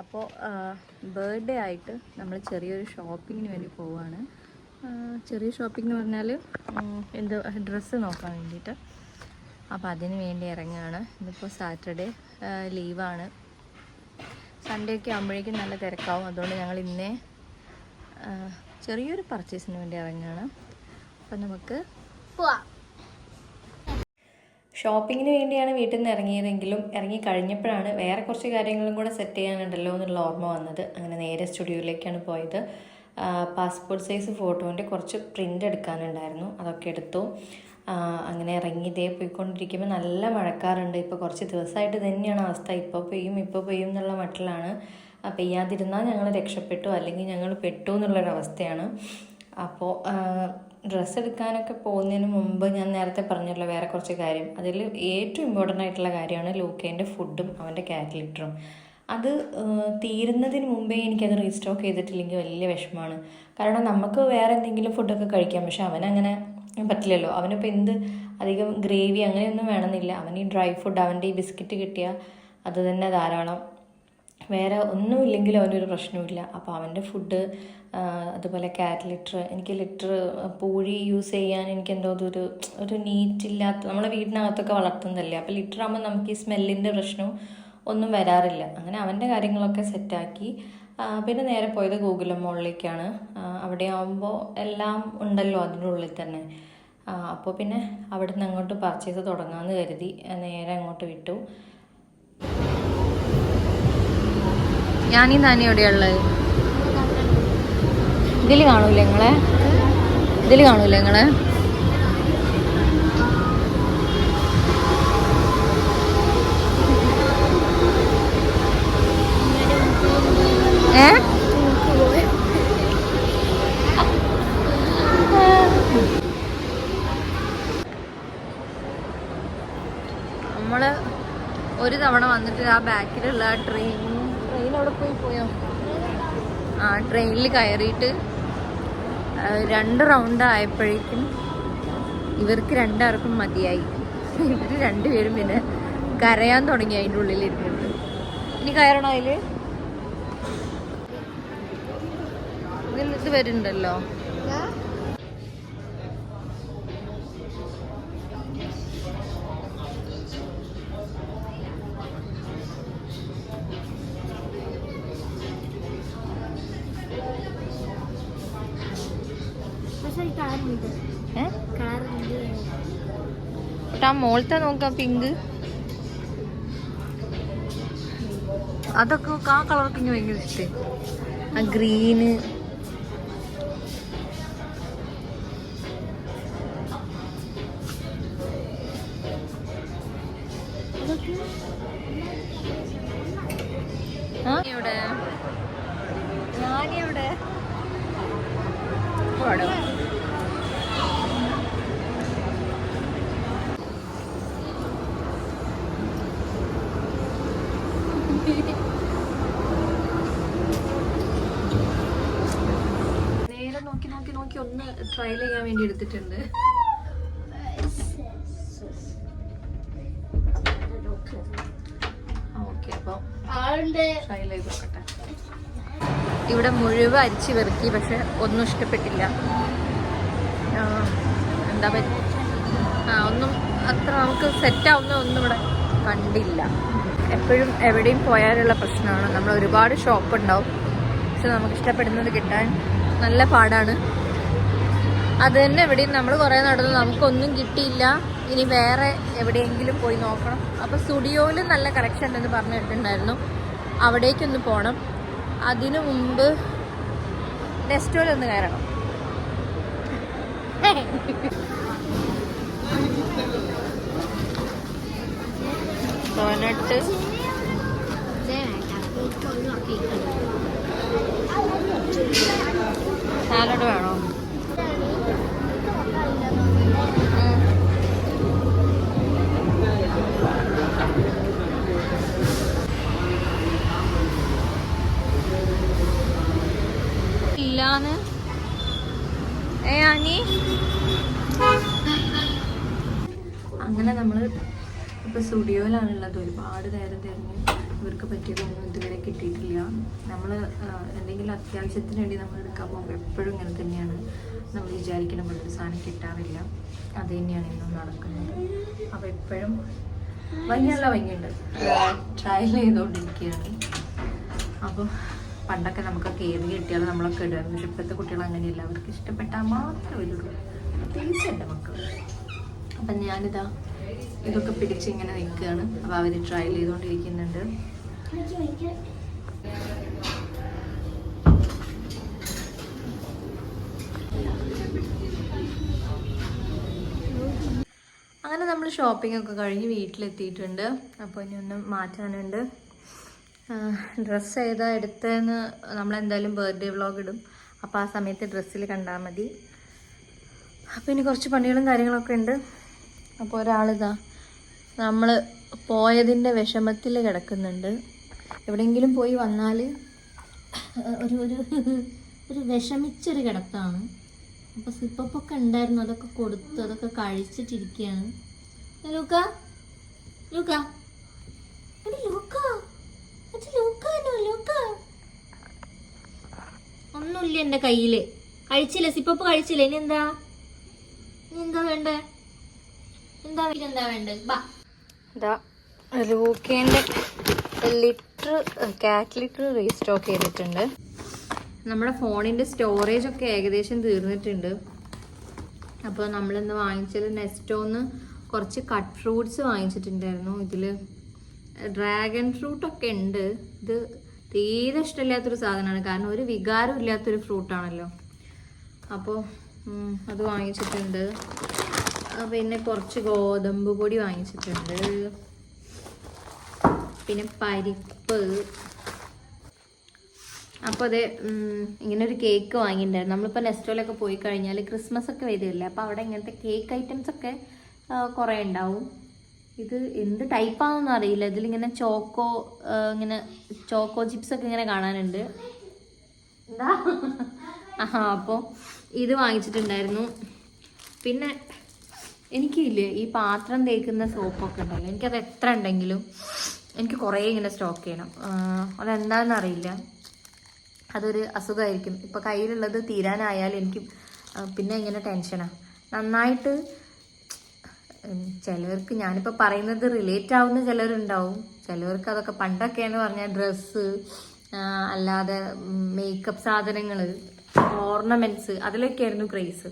അപ്പോൾ ബർത്ത്ഡേ ആയിട്ട് നമ്മൾ ചെറിയൊരു ഷോപ്പിങ്ങിന് വേണ്ടി പോവുകയാണ് ചെറിയ ഷോപ്പിംഗ് എന്ന് പറഞ്ഞാൽ എന്ത് ഡ്രസ്സ് നോക്കാൻ വേണ്ടിയിട്ട് അപ്പോൾ അതിന് വേണ്ടി ഇറങ്ങുകയാണ് ഇന്നിപ്പോൾ സാറ്റർഡേ ലീവാണ് സൺഡേ ഒക്കെ ആകുമ്പോഴേക്കും നല്ല തിരക്കാവും. അതുകൊണ്ട് ഞങ്ങൾ ഇന്നേ ചെറിയൊരു പർച്ചേസിന് വേണ്ടി ഇറങ്ങുകയാണ് അപ്പം നമുക്ക് പോവാ. ഷോപ്പിങ്ങിന് വേണ്ടിയാണ് വീട്ടിൽ നിന്ന് ഇറങ്ങിയതെങ്കിലും ഇറങ്ങി കഴിഞ്ഞപ്പോഴാണ് വേറെ കുറച്ച് കാര്യങ്ങളും കൂടെ സെറ്റ് ചെയ്യാനുണ്ടല്ലോ എന്നുള്ള ഓർമ്മ വന്നത്. അങ്ങനെ നേരെ സ്റ്റുഡിയോയിലേക്കാണ് പോയത്. പാസ്പോർട്ട് സൈസ് ഫോട്ടോന്റെ കുറച്ച് പ്രിന്റ് എടുക്കാനുണ്ടായിരുന്നു. അതൊക്കെ എടുത്തു. അങ്ങനെ ഇറങ്ങി ഇതേ പോയിക്കൊണ്ടിരിക്കുമ്പോൾ നല്ല മഴക്കാറുണ്ട്. ഇപ്പോൾ കുറച്ച് ദിവസമായിട്ട് തന്നെയാണ് അവസ്ഥ. ഇപ്പോൾ പെയ്യും ഇപ്പോൾ പെയ്യും എന്നുള്ള മട്ടിലാണ്. പെയ്യാതിരുന്നാൽ ഞങ്ങൾ രക്ഷപ്പെട്ടു. അല്ലെങ്കിൽ ഞങ്ങൾ പെട്ടു എന്നുള്ളൊരവസ്ഥയാണ്. അപ്പോൾ ഡ്രസ്സ് എടുക്കാനൊക്കെ പോകുന്നതിന് മുമ്പ് ഞാൻ നേരത്തെ പറഞ്ഞല്ലോ വേറെ കുറച്ച് കാര്യം. അതിൽ ഏറ്റവും ഇമ്പോർട്ടന്റ് ആയിട്ടുള്ള കാര്യമാണ് ലൂക്കേന്റെ ഫുഡും അവന്റെ കാറ്റലിറ്ററും അത് തീരുന്നതിന് മുമ്പേ എനിക്കത് റീസ്റ്റോക്ക് ചെയ്തിട്ടില്ലെങ്കിൽ വലിയ വിഷമമാണ്. കാരണം നമുക്ക് വേറെ എന്തെങ്കിലും ഫുഡൊക്കെ കഴിക്കാം. പക്ഷെ അവനങ്ങനെ പറ്റില്ലല്ലോ. അവനിപ്പോൾ എന്ത് അധികം ഗ്രേവി അങ്ങനെയൊന്നും വേണമെന്നില്ല. അവന് ഈ ഡ്രൈ ഫുഡ് അവന്റെ ഈ ബിസ്ക്കറ്റ് കിട്ടിയാൽ അത് തന്നെ ധാരാളം. വേറെ ഒന്നുമില്ലെങ്കിലും അവനൊരു പ്രശ്നവുമില്ല. അപ്പോൾ അവന്റെ ഫുഡ് അതുപോലെ കാറ്റ് ലിറ്റർ എനിക്ക് ലിറ്റർ പൂഴി യൂസ് ചെയ്യാൻ എനിക്ക് എന്തോ ഒരു നീറ്റ് ഇല്ലാത്ത നമ്മളെ വീടിനകത്തൊക്കെ വളർത്തുന്നതല്ലേ. അപ്പോൾ ലിറ്റർ ആകുമ്പോൾ നമുക്ക് ഈ സ്മെല്ലിന്റെ പ്രശ്നവും ഒന്നും വരാറില്ല. അങ്ങനെ അവന്റെ കാര്യങ്ങളൊക്കെ സെറ്റാക്കി പിന്നെ നേരെ പോയത് ഗൂഗിളും മോളിലേക്കാണ്. അവിടെ ആകുമ്പോൾ എല്ലാം ഉണ്ടല്ലോ അതിന്റെ ഉള്ളിൽ തന്നെ. അപ്പോൾ പിന്നെ അവിടെ നിന്ന് അങ്ങോട്ട് പർച്ചേസ് തുടങ്ങാമെന്ന് കരുതി. നേരെ അങ്ങോട്ട് വിട്ടു. ഞാനീ നാനി എവിടെയുള്ളത് ഇതിൽ കാണൂല നിങ്ങളെ? ഇതിൽ കാണൂല നിങ്ങളെ? നമ്മൾ ഒരു തവണ വന്നിട്ട് ആ ബാക്കിലുള്ള ട്രെയിൻ ട്രെയിൻ അവിടെ പോയി പോയോ? ആ ട്രെയിനിൽ കയറിയിട്ട് രണ്ട് റൗണ്ട് ആയപ്പോഴേക്കും ഇവർക്ക് രണ്ടാർക്കും മതിയായി. ഇവർ രണ്ടുപേരും പിന്നെ കരയാൻ തുടങ്ങി അതിന്റെ ഉള്ളിൽ ഇരുന്നിട്ട് ഇനി കയറണോ അതിൽ ഇതിൽ ഇത് വരുന്നുണ്ടല്ലോ. ആ മോളത്തെ നോക്കാം പിങ്ക്. അതൊക്കെ ആ കളറൊക്കെ എനിക്ക് ഭയങ്കര ഇഷ്ടം ആ ഗ്രീന്. ഞാനിവിടെ ഞാനെവിടെ. പാടും നേരെ നോക്കി നോക്കി ഒന്ന് ട്രയൽ ചെയ്യാൻ വേണ്ടി എടുത്തിട്ടുണ്ട്. ഓക്കെ അപ്പോൾ ആളുണ്ട്. ട്രയൽ ചെയ്ത് നോക്കട്ടെ. ഇവിടെ മുഴുവൻ അരിച്ച് വെറുക്കി പക്ഷെ ഒന്നും ഇഷ്ടപ്പെട്ടില്ല. എന്താ പറ്റുക ആ ഒന്നും അത്ര നമുക്ക് സെറ്റാവുന്ന ഒന്നും ഇവിടെ കണ്ടില്ല. എപ്പോഴും എവിടെയും പോയാലുള്ള പ്രശ്നമാണ്. നമ്മൾ ഒരുപാട് ഷോപ്പ് ഉണ്ടാവും. പക്ഷെ നമുക്ക് ഇഷ്ടപ്പെടുന്നത് കിട്ടാൻ നല്ല പാടാണ്. അത് തന്നെ എവിടെയും നമ്മൾ കുറേ നടന്നു നമുക്കൊന്നും കിട്ടിയില്ല. ഇനി വേറെ എവിടെയെങ്കിലും പോയി നോക്കണം. അപ്പോൾ സ്റ്റുഡിയോയിൽ നല്ല കളക്ഷൻ ഉണ്ടെന്ന് പറഞ്ഞിട്ടുണ്ടായിരുന്നു അവിടേക്കൊന്ന് പോകണം അതിനു മുമ്പ് നെസ്റ്റോയിലൊന്ന് കയറണം. ഡോനട്ട് ഇല്ലാന്ന്. ഏ ആനി അങ്ങനെ നമ്മൾ ഇപ്പൊ സ്റ്റുഡിയോയിലാണുള്ളത്. ഒരുപാട് നേരം തിരഞ്ഞു ഇവർക്ക് പറ്റിയതൊന്നും ഇതുവരെ കിട്ടിയിട്ടില്ല. നമ്മൾ എന്തെങ്കിലും അത്യാവശ്യത്തിന് വേണ്ടി നമ്മൾ എടുക്കാൻ പോകുമ്പോൾ എപ്പോഴും ഇങ്ങനെ തന്നെയാണ് നമ്മൾ വിചാരിക്കുന്ന പോലെ ഒരു സാധനം കിട്ടാറില്ല. അത് തന്നെയാണ് ഇന്നും നടക്കുന്നത്. അപ്പോൾ എപ്പോഴും ഭംഗിയല്ല ഭംഗിയുണ്ട്. ട്രയൽ ചെയ്തുകൊണ്ടിരിക്കുകയാണ് അപ്പം പണ്ടൊക്കെ നമുക്കൊക്കെ ഏത് കിട്ടിയാലും നമ്മളൊക്കെ ഇടുമായിരുന്നു പക്ഷെ ഇപ്പോഴത്തെ കുട്ടികൾ അങ്ങനെയല്ല. അവർക്ക് ഇഷ്ടപ്പെട്ടാൽ മാത്രം വരുള്ളൂ. പ്രത്യേകിച്ച് എന്റെ മക്കൾ. അപ്പം ഞാനിതാ ഇതൊക്കെ പിടിച്ച് ഇങ്ങനെ നിൽക്കുകയാണ്. അപ്പോൾ അവർ ട്രയൽ ചെയ്തുകൊണ്ടിരിക്കുന്നുണ്ട്. അങ്ങനെ നമ്മൾ ഷോപ്പിംഗ് ഒക്കെ കഴിഞ്ഞ് വീട്ടിലെത്തിയിട്ടുണ്ട്. അപ്പോൾ ഇനി ഒന്ന് മാറ്റാനുണ്ട്. ഡ്രസ്സ് ഏതാ എടുത്തതെന്ന് നമ്മളെന്തായാലും ബർത്ത്ഡേ വ്ളോഗ് ഇടും. അപ്പോൾ ആ സമയത്ത് ഡ്രസ്സിൽ കണ്ടാൽ മതി. അപ്പോൾ ഇനി കുറച്ച് പണികളും കാര്യങ്ങളൊക്കെ ഉണ്ട്. അപ്പോൾ ഒരാളിതാ നമ്മൾ പോയതിന്റെ വിഷമത്തിൽ കിടക്കുന്നുണ്ട്. എവിടെയെങ്കിലും പോയി വന്നാൽ ഒരു ഒരു ഒരു വിഷമിച്ചൊരു കിടത്താണ് അപ്പോൾ സിപ്പപ്പൊക്കെ ഉണ്ടായിരുന്നു അതൊക്കെ കൊടുത്ത് അതൊക്കെ കഴിച്ചിട്ടിരിക്കുകയാണ് ലൂക്ക ലൂക്ക. ലൂക്ക. ഒന്നുമില്ല എന്റെ കയ്യിൽ. കഴിച്ചില്ല സിപ്പപ്പ് കഴിച്ചില്ല. ഇനി എന്താ? ഇനി എന്താ വേണ്ടേ? എന്താ എന്താ വേണ്ടേ? ബാ. ഇതാ ലൂക്കേന്റെ ലിറ്റർ കാറ്റ് ലിറ്റർ റീസ്റ്റോക്ക് ചെയ്തിട്ടുണ്ട്. നമ്മുടെ ഫോണിന്റെ സ്റ്റോറേജ് ഒക്കെ ഏകദേശം തീർന്നിട്ടുണ്ട്. അപ്പോൾ നമ്മളിന്ന് വാങ്ങിച്ചത് നെസ്റ്റോന്ന് കുറച്ച് കട്ട് ഫ്രൂട്ട്സ് വാങ്ങിച്ചിട്ടുണ്ടായിരുന്നു. ഇതിൽ ഡ്രാഗൺ ഫ്രൂട്ട് ഒക്കെ ഉണ്ട്. ഇത് തീരെ ഇഷ്ടമില്ലാത്തൊരു സാധനമാണ്. കാരണം ഒരു വികാരം ഇല്ലാത്തൊരു ഫ്രൂട്ടാണല്ലോ അപ്പോൾ അത് വാങ്ങിച്ചിട്ടുണ്ട്. പിന്നെ കുറച്ച് ഗോതമ്പ് പൊടി വാങ്ങിച്ചിട്ടുണ്ട്. പിന്നെ പരിപ്പ്. അപ്പോൾ അതെ ഇങ്ങനെ ഒരു കേക്ക് വാങ്ങിയിട്ടുണ്ടായിരുന്നു. നമ്മളിപ്പോൾ നെസ്റ്റോലൊക്കെ പോയി കഴിഞ്ഞാൽ ക്രിസ്മസ് ഒക്കെ വരികയല്ലേ അപ്പോൾ അവിടെ ഇങ്ങനത്തെ കേക്ക് ഐറ്റംസ് ഒക്കെ കുറേ ഉണ്ടാവും. ഇത് എന്ത് ടൈപ്പാണെന്ന് അറിയില്ല. ഇതിലിങ്ങനെ ചോക്കോ ഇങ്ങനെ ചോക്കോ ചിപ്സ് ഒക്കെ ഇങ്ങനെ കാണാനുണ്ട്. എന്താ? ആ അപ്പോൾ ഇത് വാങ്ങിച്ചിട്ടുണ്ടായിരുന്നു. പിന്നെ എനിക്കില്ലേ ഈ പാത്രം തേക്കുന്ന സോപ്പൊക്കെ ഉണ്ടല്ലോ. എനിക്കത് എത്ര ഉണ്ടെങ്കിലും എനിക്ക് കുറേ ഇങ്ങനെ സ്റ്റോക്ക് ചെയ്യണം. അതെന്താണെന്ന് അറിയില്ല. അതൊരു അസുഖമായിരിക്കും. ഇപ്പോൾ കയ്യിലുള്ളത് തീരാനായാൽ എനിക്ക് പിന്നെ ഇങ്ങനെ ടെൻഷനാണ് നന്നായിട്ട് ചിലവർക്ക് ഞാനിപ്പോൾ പറയുന്നത് റിലേറ്റ് ആവുന്ന ചിലരുണ്ടാവും ചിലവർക്ക് അതൊക്കെ പണ്ടൊക്കെയാണ് പറഞ്ഞാൽ ഡ്രസ്സ് അല്ലാതെ മേക്കപ്പ് സാധനങ്ങൾ ഓർണമെന്റ്സ് അതിലൊക്കെയായിരുന്നു ക്രേസ്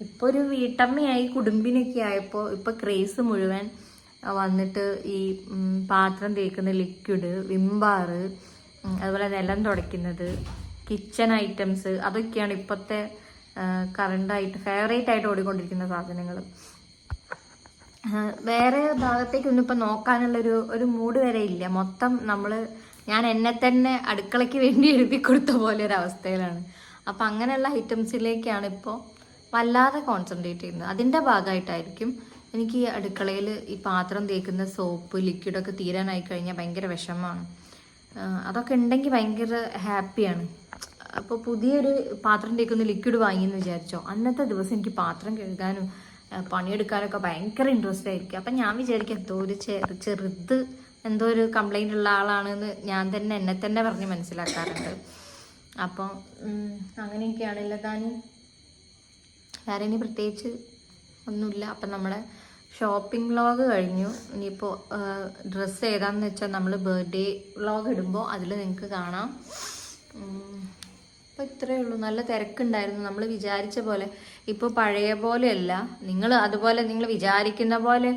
ഇപ്പോൾ ഒരു വീട്ടമ്മയായി കുടുംബിനൊക്കെ ആയപ്പോൾ ഇപ്പോൾ ക്രേസ് മുഴുവൻ വന്നിട്ട് ഈ പാത്രം തേക്കുന്ന ലിക്വിഡ് വിംബാറ് അതുപോലെ നിലം തുടയ്ക്കുന്നത് കിച്ചൺ ഐറ്റംസ് അതൊക്കെയാണ് ഇപ്പോഴത്തെ കറണ്ടായിട്ട് ഫേവറേറ്റ് ആയിട്ട് ഓടിക്കൊണ്ടിരിക്കുന്ന സാധനങ്ങൾ വേറെ ഭാഗത്തേക്കൊന്നും ഇപ്പം നോക്കാനുള്ളൊരു ഒരു മൂഡ് വരെ ഇല്ല. മൊത്തം നമ്മൾ ഞാൻ എന്നെ തന്നെ അടുക്കളയ്ക്ക് വേണ്ടി എഴുതി കൊടുത്ത പോലെ ഒരു അവസ്ഥയിലാണ് അപ്പം അങ്ങനെയുള്ള ഐറ്റംസിലേക്കാണ് ഇപ്പോൾ വല്ലാതെ കോൺസെൻട്രേറ്റ് ചെയ്യുന്നത്. അതിന്റെ ഭാഗമായിട്ടായിരിക്കും എനിക്ക് ഈ അടുക്കളയിൽ ഈ പാത്രം തേക്കുന്ന സോപ്പ് ലിക്വിഡൊക്കെ തീരാനായി കഴിഞ്ഞാൽ ഭയങ്കര വിഷമമാണ്. അതൊക്കെ ഉണ്ടെങ്കിൽ ഭയങ്കര ഹാപ്പിയാണ്. അപ്പോൾ പുതിയൊരു പാത്രം തേക്കുന്ന ലിക്വിഡ് വാങ്ങിയെന്ന് വിചാരിച്ചോ? അന്നത്തെ ദിവസം എനിക്ക് പാത്രം കഴുകാനും പണിയെടുക്കാനൊക്കെ ഭയങ്കര ഇൻട്രസ്റ്റ് ആയിരിക്കും. അപ്പം ഞാൻ വിചാരിക്കും എന്തോ ഒരു ചെറു ചെറുത് എന്തോ ഒരു കംപ്ലൈന്റ് ഉള്ള ആളാണെന്ന് ഞാൻ തന്നെ എന്നെ തന്നെ പറഞ്ഞ് മനസ്സിലാക്കാറുണ്ട്. അപ്പോൾ അങ്ങനെയൊക്കെയാണ് താൻ വേറെ ഇനി പ്രത്യേകിച്ച് ഒന്നുമില്ല. അപ്പം നമ്മുടെ ഷോപ്പിംഗ് വ്ളോഗ് കഴിഞ്ഞു. ഇനിയിപ്പോൾ ഡ്രസ്സ് ഏതാണെന്ന് വെച്ചാൽ നമ്മൾ ബർത്ത്ഡേ വ്ളോഗ് ഇടുമ്പോൾ അതിൽ നിങ്ങൾക്ക് കാണാം. അപ്പോൾ ഇത്രയേ ഉള്ളൂ. നല്ല തിരക്കുണ്ടായിരുന്നു. നമ്മൾ വിചാരിച്ച പോലെ. ഇപ്പോൾ പഴയ പോലെയല്ല. നിങ്ങൾ അതുപോലെ നിങ്ങൾ വിചാരിക്കുന്ന പോലെ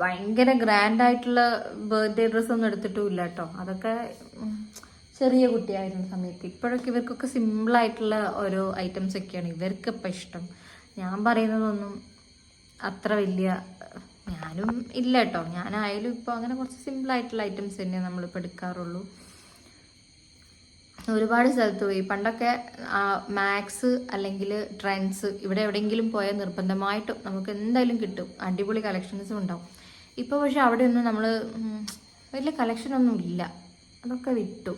ഭയങ്കര ഗ്രാൻഡ് ആയിട്ടുള്ള ബർത്ത്ഡേ ഡ്രസ്സൊന്നും എടുത്തിട്ടുമില്ല കേട്ടോ. അതൊക്കെ ചെറിയ കുട്ടിയായിരുന്ന സമയത്ത്. ഇപ്പോഴൊക്കെ ഇവർക്കൊക്കെ സിമ്പിളായിട്ടുള്ള ഓരോ ഐറ്റംസ് ഒക്കെയാണ്. ഇവർക്കിപ്പോൾ ഇഷ്ടം. ഞാൻ പറയുന്നതൊന്നും അത്ര വലിയ ഞാനും ഇല്ല കേട്ടോ. ഞാനായാലും ഇപ്പോൾ അങ്ങനെ കുറച്ച് സിമ്പിളായിട്ടുള്ള ഐറ്റംസ് തന്നെ നമ്മളിപ്പോൾ എടുക്കാറുള്ളൂ. ഒരുപാട് സ്ഥലത്ത് പോയി. പണ്ടൊക്കെ മാത്സ് അല്ലെങ്കിൽ ട്രെൻഡ്സ് ഇവിടെ എവിടെയെങ്കിലും പോയാൽ നിർബന്ധമായിട്ടും നമുക്ക് എന്തായാലും കിട്ടും. അടിപൊളി കളക്ഷൻസും ഉണ്ടാവും. ഇപ്പോൾ പക്ഷെ അവിടെ ഒന്നും നമ്മൾ വലിയ കളക്ഷനൊന്നും ഇല്ല. അതൊക്കെ വിട്ടു.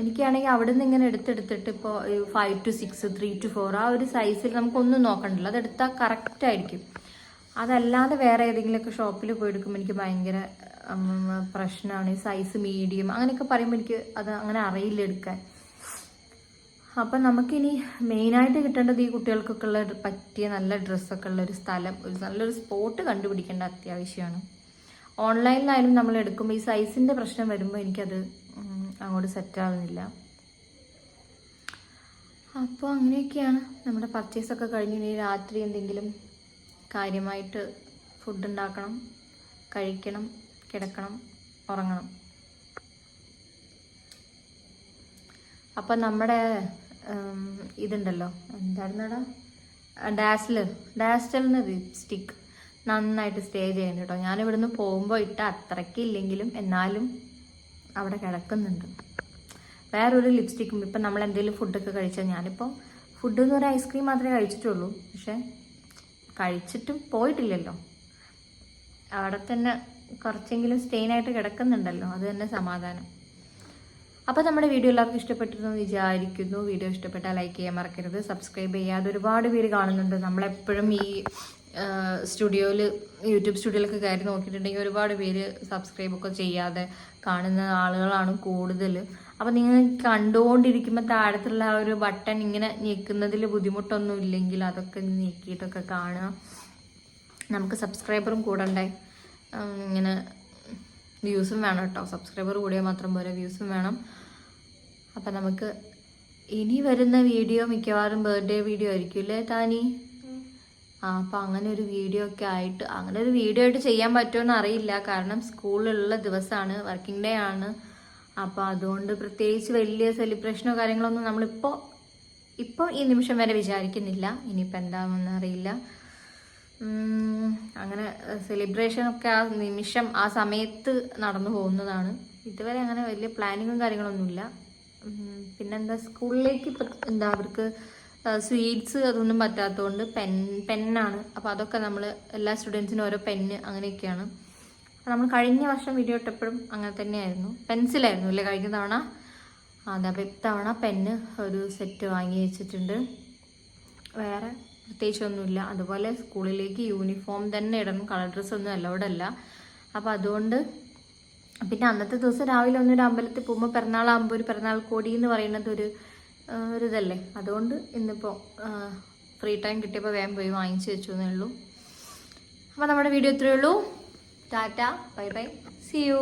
എനിക്കാണെങ്കിൽ അവിടെ നിന്ന് ഇങ്ങനെ എടുത്തെടുത്തിട്ട് ഇപ്പോൾ five two six three two four ആ ഒരു സൈസിൽ നമുക്കൊന്നും നോക്കണ്ടല്ലോ. അതെടുത്താൽ കറക്റ്റായിരിക്കും അതല്ലാതെ വേറെ ഏതെങ്കിലുമൊക്കെ ഷോപ്പിൽ പോയി എടുക്കുമ്പോൾ എനിക്ക് ഭയങ്കര പ്രശ്നമാണ് സൈസ് മീഡിയം അങ്ങനെയൊക്കെ പറയുമ്പോൾ എനിക്ക് അത് അങ്ങനെ അറിയില്ല എടുക്കാൻ. അപ്പം നമുക്കിനി മെയിനായിട്ട് കിട്ടേണ്ടത് ഈ കുട്ടികൾക്കൊക്കെ ഉള്ള പറ്റിയ നല്ല ഡ്രസ്സൊക്കെ ഉള്ള ഒരു സ്ഥലം ഒരു നല്ലൊരു സ്പോട്ട് കണ്ടുപിടിക്കേണ്ട അത്യാവശ്യമാണ്. ഓൺലൈനിലായാലും നമ്മൾ എടുക്കുമ്പോൾ ഈ സൈസിന്റെ പ്രശ്നം വരുമ്പോൾ എനിക്കത് അങ്ങോട്ട് സെറ്റാകുന്നില്ല അപ്പോൾ അങ്ങനെയൊക്കെയാണ് നമ്മുടെ പർച്ചേസൊക്കെ കഴിഞ്ഞ് ഇനി രാത്രി എന്തെങ്കിലും കാര്യമായിട്ട് ഫുഡ് ഉണ്ടാക്കണം കഴിക്കണം. കിടക്കണം ഉറങ്ങണം. അപ്പം നമ്മുടെ ഇതുണ്ടല്ലോ. എന്തായിരുന്നടാ? ഡാസ്ല്. ഡാസ്റ്റലിന് ലിപ്സ്റ്റിക് നന്നായിട്ട് സ്റ്റേ ചെയ്യണം കേട്ടോ ഞാൻ ഇവിടുന്ന് പോകുമ്പോൾ ഇട്ട അത്രയ്ക്ക് ഇല്ലെങ്കിലും എന്നാലും അവിടെ കിടക്കുന്നുണ്ട്. വേറൊരു ലിപ്സ്റ്റിക്കും. ഇപ്പം നമ്മൾ എന്തെങ്കിലും ഫുഡൊക്കെ കഴിച്ചാൽ ഞാനിപ്പോൾ ഫുഡ് എന്ന് ഒരു ഐസ്ക്രീം മാത്രമേ കഴിച്ചിട്ടുള്ളൂ. പക്ഷേ കഴിച്ചിട്ടും പോയിട്ടില്ലല്ലോ. അവിടെ തന്നെ കുറച്ചെങ്കിലും സ്റ്റെയിൻ ആയിട്ട് കിടക്കുന്നുണ്ടല്ലോ അത് തന്നെ സമാധാനം. അപ്പോൾ നമ്മുടെ വീഡിയോ എല്ലാവർക്കും ഇഷ്ടപ്പെട്ടിരുന്നു വിചാരിക്കുന്നു. വീഡിയോ ഇഷ്ടപ്പെട്ടാൽ ലൈക്ക് ചെയ്യാൻ മറക്കരുത്. സബ്സ്ക്രൈബ് ചെയ്യാതെ ഒരുപാട് പേര് കാണുന്നുണ്ട്. നമ്മളെപ്പോഴും ഈ സ്റ്റുഡിയോയിൽ യൂട്യൂബ് സ്റ്റുഡിയോയിലൊക്കെ കയറി നോക്കിയിട്ടുണ്ടെങ്കിൽ ഒരുപാട് പേര് സബ്സ്ക്രൈബ് ഒക്കെ ചെയ്യാതെ കാണുന്ന ആളുകളാണ് കൂടുതൽ അപ്പോൾ നിങ്ങൾ കണ്ടുകൊണ്ടിരിക്കുമ്പോൾ താഴത്തുള്ള ആ ഒരു ബട്ടൺ ഇങ്ങനെ നീക്കുന്നതിൽ ബുദ്ധിമുട്ടൊന്നും ഇല്ലെങ്കിൽ അതൊക്കെ നീക്കിയിട്ടൊക്കെ കാണുക. നമുക്ക് സബ്സ്ക്രൈബറും കൂടണ്ടേ? ഇങ്ങനെ വ്യൂസും വേണം കേട്ടോ. സബ്സ്ക്രൈബർ കൂടിയാൽ മാത്രം പോരാ വ്യൂസും വേണം. അപ്പം നമുക്ക് ഇനി വരുന്ന വീഡിയോ മിക്കവാറും ബർത്ത്ഡേ വീഡിയോ ആയിരിക്കും അല്ലേ താനി? ആ അപ്പം അങ്ങനെ ഒരു വീഡിയോ ഒക്കെ ആയിട്ട് അങ്ങനെ ഒരു വീഡിയോ ആയിട്ട് ചെയ്യാൻ പറ്റുമെന്ന് അറിയില്ല. കാരണം സ്കൂളിലുള്ള ദിവസമാണ് വർക്കിംഗ് ഡേ ആണ്. അപ്പോൾ അതുകൊണ്ട് പ്രത്യേകിച്ച് വലിയ സെലിബ്രേഷനോ കാര്യങ്ങളൊന്നും നമ്മളിപ്പോൾ ഇപ്പോൾ ഈ നിമിഷം വരെ വിചാരിക്കുന്നില്ല. ഇനിയിപ്പോൾ എന്താണെന്ന് അറിയില്ല. അങ്ങനെ സെലിബ്രേഷൻ ഒക്കെ ആ നിമിഷം ആ സമയത്ത് നടന്നു പോകുന്നതാണ്. ഇതുവരെ അങ്ങനെ വലിയ പ്ലാനിങ്ങും കാര്യങ്ങളൊന്നുമില്ല. പിന്നെന്താ സ്കൂളിലേക്ക് ഇപ്പം എന്താ അവർക്ക് സ്വീറ്റ്സ് അതൊന്നും പറ്റാത്തതുകൊണ്ട് പെൻ പെന്നാണ് അപ്പോൾ അതൊക്കെ നമ്മൾ എല്ലാ സ്റ്റുഡൻസിനും ഓരോ പെന്ന് അങ്ങനെയൊക്കെയാണ്. നമ്മൾ കഴിഞ്ഞ വർഷം വീഡിയോ ഇട്ടപ്പോഴും അങ്ങനെ തന്നെയായിരുന്നു. പെൻസിലായിരുന്നു അല്ലേ കഴിഞ്ഞ തവണ? അതെ അപ്പോൾ ഇത്തവണ പെന്ന് ഒരു സെറ്റ് വാങ്ങി വെച്ചിട്ടുണ്ട്. വേറെ പ്രത്യേകിച്ചൊന്നുമില്ല. അതുപോലെ സ്കൂളിലേക്ക് യൂണിഫോം തന്നെ ഇടണം. കളർ ഡ്രസ്സ് ഒന്നും അലൗഡ് അല്ല. അപ്പോൾ അതുകൊണ്ട് പിന്നെ അന്നത്തെ ദിവസം രാവിലെ ഒന്നൊരു അമ്പലത്തിൽ പോകുമ്പോൾ പിറന്നാളാകുമ്പോൾ ഒരു പിറന്നാൾ കോടി എന്ന് പറയുന്നത് ഒരു ഒരു ഇതല്ലേ? അതുകൊണ്ട് ഇന്നിപ്പോൾ ഫ്രീ ടൈം കിട്ടിയപ്പോൾ വേഗം പോയി വാങ്ങിച്ചു വെച്ചു എന്നേ ഉള്ളൂ. അപ്പോൾ നമ്മുടെ വീഡിയോ ഇത്രയേ ഉള്ളൂ. Tata bye bye. See you